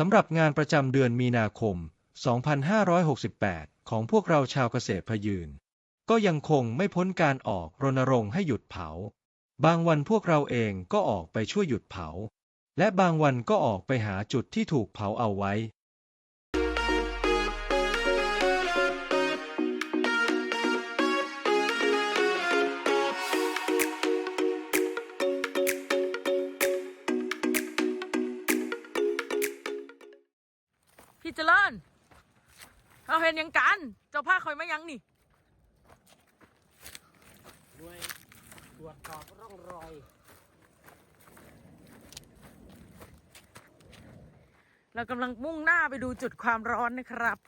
สำหรับงานประจำเดือนมีนาคม 2568 ของพวกเราชาวเกษตรพยืน ก็ยังคงไม่พ้นการออกรณรงค์ให้หยุดเผา บางวันพวกเราเองก็ออกไปช่วยหยุดเผา และบางวันก็ออกไปหาจุดที่ถูกเผาเอาไว้ พี่เจริญเราเห็นหยังกัน เจ้าผ้าคอยมายังนี่ด้วยตรวจสอบร่องรอยเรากำลังมุ่งหน้าไปดูจุดความร้อนนะครับ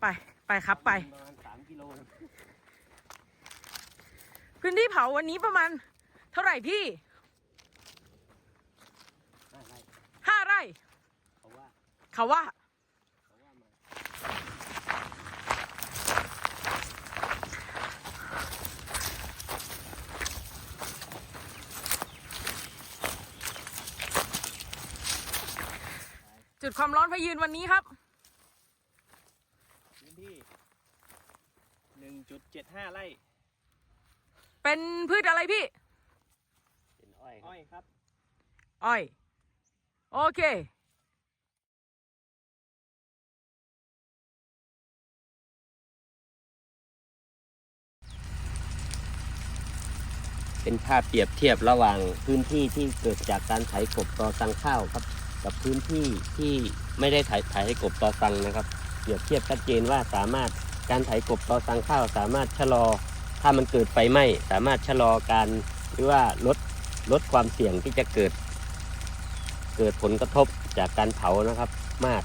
ไปไปครับไป ประมาณสามกิโลนะพื้นที่เผาวันนี้ประมาณ เท่าไหร่พี่ ห้าไร่ ห้าไร่ เขาว่า เขาว่าเขาว่ามาจุดความร้อนพยืนวันนี้ครับ พื้นที่หนึ่งจุดเจ็ดห้าไร่เป็นพืชอะไรพี่ เป็นอ้อยอ้อยครับ อ้อย โอเค เป็นภาพเปรียบเทียบระหว่างพื้นที่ที่เกิดจากการไถกบต่อสังข้าวครับ กับพื้นที่ที่ไม่ได้ไถไถกบต่อสังนะครับ เปรียบเทียบชัดเจนว่าสามารถการไถกบต่อสังข้าว สามารถชะลอ ถ้ามันเกิดไฟไหม้สามารถชะลอการหรือว่าลดลดความเสี่ยงที่จะเกิด เกิดผลกระทบจากการเผานะครับมาก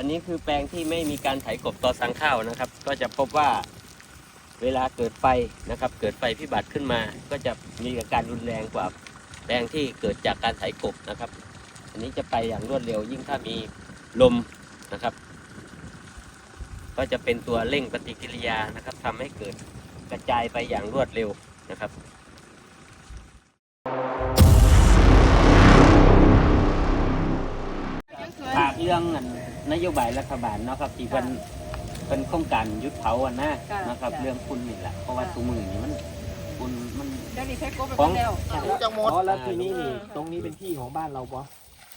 อันนี้คือแปลงที่ไม่มีการไถกบต่อสังข้าวนะครับ ก็จะพบว่าเวลาเกิดไฟนะครับ เกิดไฟพิบัติขึ้นมา ก็จะมีอาการรุนแรงกว่าแปลงที่เกิดจากการไถกบนะครับ อันนี้จะไปอย่างรวดเร็วยิ่งถ้ามีลมนะครับ ก็จะเป็นตัวเร่งปฏิกิริยานะครับทำให้เกิดกระจายไปอย่างรวดเร็วนะครับฝากเรื่องอัน นโยบายรัฐบาลเนาะครับที่เป็นเป็นโครงการหยุดเผาอะนะค่ะนะครับ ค่ะเรื่องคุณนี่แหละเพราะว่าตัวมือนี่มันคุณมัน เดี๋ยวนี้ใช้กบไปของแล้วรู้จักหมดอ๋อแล้วทีนี้นี่ตรงนี้เป็นที่ของบ้านเราปะ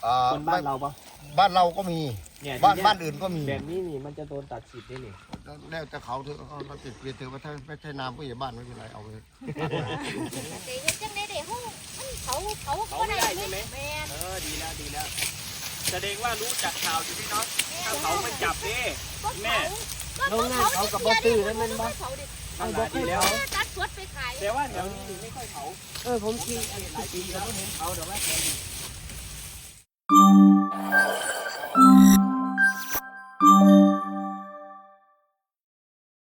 อ่าคนบ้านเราปะบ้านเราก็มี เนี่ยบ้านทีเยบ้านอื่นก็มีแบบนี้นี่มันจะโดนตัดสิทธิ์ได้นี่แล้วแต่เขาเถอะเขาเราติดเปลี่ยนเถอะว่าถ้าไม่ใช่นามผู้ใหญ่บ้านไม่เป็นไรเอาเลยเด็กจังได้เด็กห้องมันเขาเขาเขาไม่ได้ใช่ไหมแม่นเออดีแล้วดีแล้ว แสดงว่ารู้จักข่าวอยู่พี่น้องถ้าเขาไม่จับนี่ก็แม่เขาโรงงานเขากับบ่ตื้อแล้วมันบ่เขาดิขนาดนี้แล้วตัดสวดไปขายแต่ว่าแถวนี้ไม่ค่อยเผาเออผมคิดหลายปีแล้วเห็นเผาแต่ว่า